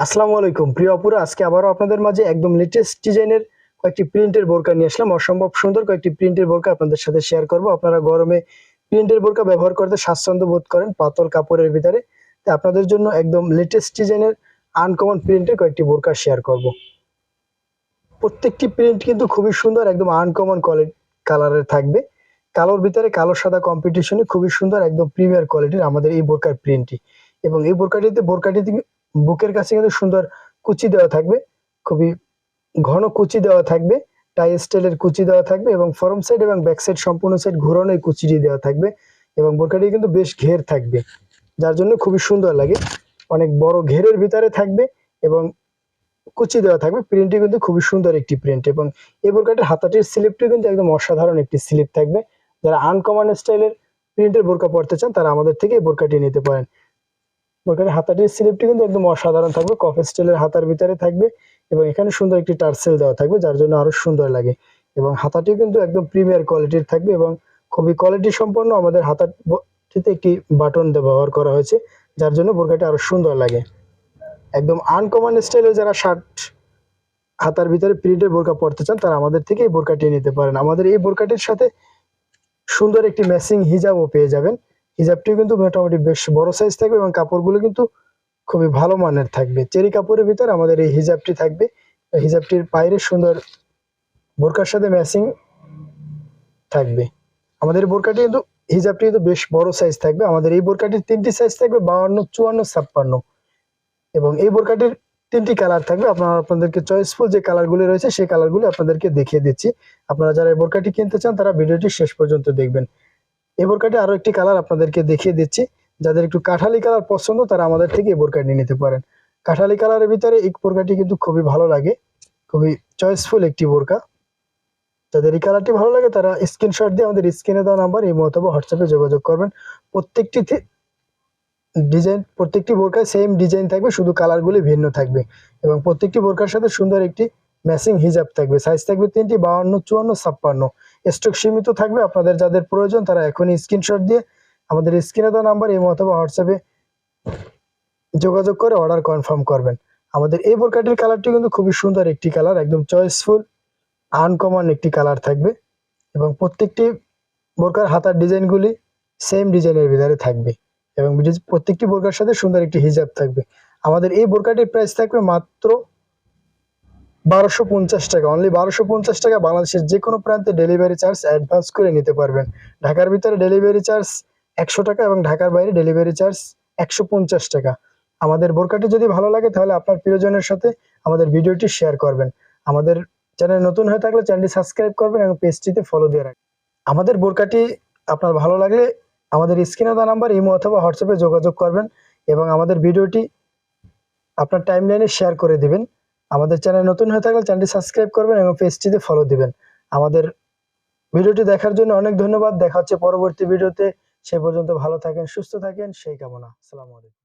আসসালামু আলাইকুম। প্রিয় অপুরা আজকে আবারও আপনাদের মাঝে একদম লেটেস্ট ডিজাইনের কয়েকটি প্রিন্টের বোরকা নিয়ে আসলাম। অসম্ভব সুন্দর কয়েকটি প্রিন্টের বোরকা আপনাদের সাথে শেয়ার করব। আপনারা গরমে প্রিন্টের বোরকা ব্যবহার করতে স্বাচ্ছন্দ্য বোধ করেন পাতল কাপড়ের ভিতরে। তাই আপনাদের জন্য একদম লেটেস্ট ডিজাইনের আনকমন প্রিন্টের কয়েকটি বোরকা শেয়ার করব। প্রত্যেকটি প্রিন্ট কিন্তু খুবই সুন্দর, একদম আনকমন কোয়ালিটি কালারের থাকবে। কালোর ভিতরে কালো, সাদা কম্পিটিশনে খুবই সুন্দর, একদম প্রিমিয়ার কোয়ালিটির আমাদের এই বোরকার প্রিন্টটি এবং এই বোরকাটিতে বোরকাটিতে বুকের কাছে কিন্তু সুন্দর কুচি দেওয়া থাকবে, খুবই ঘন কুচি দেওয়া থাকবে, টাই স্টাইলের কুচি দেওয়া থাকবে এবং ফরম সাইড এবং ব্যাক সাইড সম্পূর্ণ সাইড ঘুরানো এই কুচিটি দেওয়া থাকবে এবং বোরকাটি কিন্তু বেশ ঘের থাকবে, যার জন্য খুবই সুন্দর লাগে। অনেক বড় ঘেরের ভিতরে থাকবে এবং কুচি দেওয়া থাকবে, প্রিন্টটি কিন্তু খুবই সুন্দর একটি প্রিন্ট এবং এই বোরকাটির হাতাটির স্লিপটি কিন্তু একদম অসাধারণ একটি স্লিপ থাকবে। যারা আনকমন স্টাইলের প্রিন্টের বোরকা পড়তে চান তারা আমাদের থেকে এই বোরকাটি নিতে পারেন। বোরকাটির হাতাটির স্লিপটি কিন্তু একদম অসাধারণ থাকবে কফি স্টাইলের হাতার ভিতরে থাকবে এবং এখানে সুন্দর একটি টার্সেল দেওয়া থাকবে, যার জন্য আরও সুন্দর লাগে। এবং হাতাটি কিন্তু একদম প্রিমিয়ার কোয়ালিটির থাকবে এবং খুবই কোয়ালিটি সম্পন্ন আমাদের হাতাটিতে একটি বাটন ব্যবহার করা হয়েছে, যার জন্য বোরকাটি আরও সুন্দর লাগে। একদম আনকমন স্টাইলে যারা শার্ট হাতার ভিতরে প্রিন্টের বোরকা পড়তে চান, তারা আমাদের থেকে এই বোরকাটি নিতে পারেন। আমাদের এই বোরকাটির সাথে সুন্দর একটি ম্যাচিং হিজাবও পেয়ে যাবেন। হিজাবটি কিন্তু মোটামুটি বেশ বড় সাইজ থাকবে এবং কাপড়গুলো কিন্তু খুবই ভালো মানের থাকবে। চেরি কাপড়ের ভিতর আমাদের এই হিজাবটি থাকবে। হিজাবটির বাইরে সুন্দর বোরকার সাথে ম্যাচিং থাকবে। আমাদের বোরকাটি কিন্তু, হিজাবটি কিন্তু বেশ বড় সাইজ থাকবে। আমাদের এই বোরকাটির তিনটি সাইজ থাকবে, বাউান্ন, চুয়ান্ন, ছাপ্পান্ন। এবং এই বোরকাটির তিনটি কালার থাকবে। আপনারা আপনাদেরকে চয়েসফুল যে কালারগুলি রয়েছে, সেই কালারগুলি আপনাদেরকে দেখিয়ে দিচ্ছি। আপনারা যারা এই বোরকাটি কিনতে চান, তারা ভিডিওটি শেষ পর্যন্ত দেখবেন। এই বোরকাটি আরও একটি কালার আপনাদেরকে দেখিয়ে দিচ্ছি। যাদের একটু কাঠালি কালার পছন্দ, তারা আমাদের থেকে এই বোরকাটি নিতে পারেন। কাঠালি কালারের ভিতরে এই বোরকাটি কিন্তু খুবই ভালো লাগে। খুবই চয়েসফুল একটি বোরকা। যাদের এই কালারটি ভালো লাগে, তারা স্ক্রিনশট দিয়ে আমাদের স্ক্রিনে দেওয়া নাম্বার এই অথবা হোয়াটসঅ্যাপে যোগাযোগ করবেন। প্রত্যেকটি ডিজাইন প্রত্যেকটি বোরকায় সেম ডিজাইন থাকবে, শুধু কালারগুলি ভিন্ন থাকবে। এবং প্রত্যেকটি বোরকার সাথে সুন্দর একটি ম্যাচিং হিজাব থাকবে সাইজ থাকবে তিনটি, বাউান্ন, চুয়ান্ন, ছাপ্পান্ন। স্টক সীমিত থাকবে, আপনাদের যাদের প্রয়োজন তারা এখনই স্ক্রিনশট দিয়ে আমাদের স্ক্রিনে দেওয়া নাম্বার এই অথবা হোয়াটসঅ্যাপে যোগাযোগ করে অর্ডার কনফার্ম করবেন। আমাদের এই বোরকাটির কালারটি কিন্তু খুবই সুন্দর একটি কালার একদম চয়েসফুল আনকমন একটি কালার থাকবে এবং প্রত্যেকটি বোরকার হাতার ডিজাইনগুলি সেম ডিজাইনের ভিতরে থাকবে এবং প্রত্যেকটি বোরকার সাথে সুন্দর একটি হিজাব থাকবে। আমাদের এই বোরকাটির প্রাইস থাকবে মাত্র বারোশো পঞ্চাশ টাকা। অনলি বারোশো পঞ্চাশ টাকা বাংলাদেশের যে কোনো প্রান্তে ডেলিভারি চার্জ অ্যাডভান্স করে নিতে পারবেন। ঢাকার ভিতরে ডেলিভারি চার্জ একশো টাকা এবং ঢাকার বাইরে ডেলিভারি চার্জ একশো পঞ্চাশ টাকা। আমাদের বোরকাটি যদি ভালো লাগে তাহলে আপনার প্রিয়জনের সাথে আমাদের ভিডিওটি শেয়ার করবেন। আমাদের চ্যানেল নতুন হয়ে থাকলে চ্যানেলটি সাবস্ক্রাইব করবেন এবং পেজটিতে ফলো দিয়ে রাখবেন। আমাদের বোরকাটি আপনার ভালো লাগলে আমাদের স্ক্রিনে দেওয়া নাম্বার ইমো অথবা হোয়াটসঅ্যাপে যোগাযোগ করবেন এবং আমাদের ভিডিওটি আপনার টাইমলাইনে শেয়ার করে দিবেন। আমাদের চ্যানেল নতুন হয়ে থাকলে চ্যানেলটি সাবস্ক্রাইব করবেন এবং পেজটিতে ফলো দিবেন। আমাদের ভিডিওটি দেখার জন্য অনেক ধন্যবাদ। দেখা হচ্ছে পরবর্তী ভিডিওতে। সে পর্যন্ত ভালো থাকেন, সুস্থ থাকেন। সেই কামনা। আসসালামু আলাইকুম।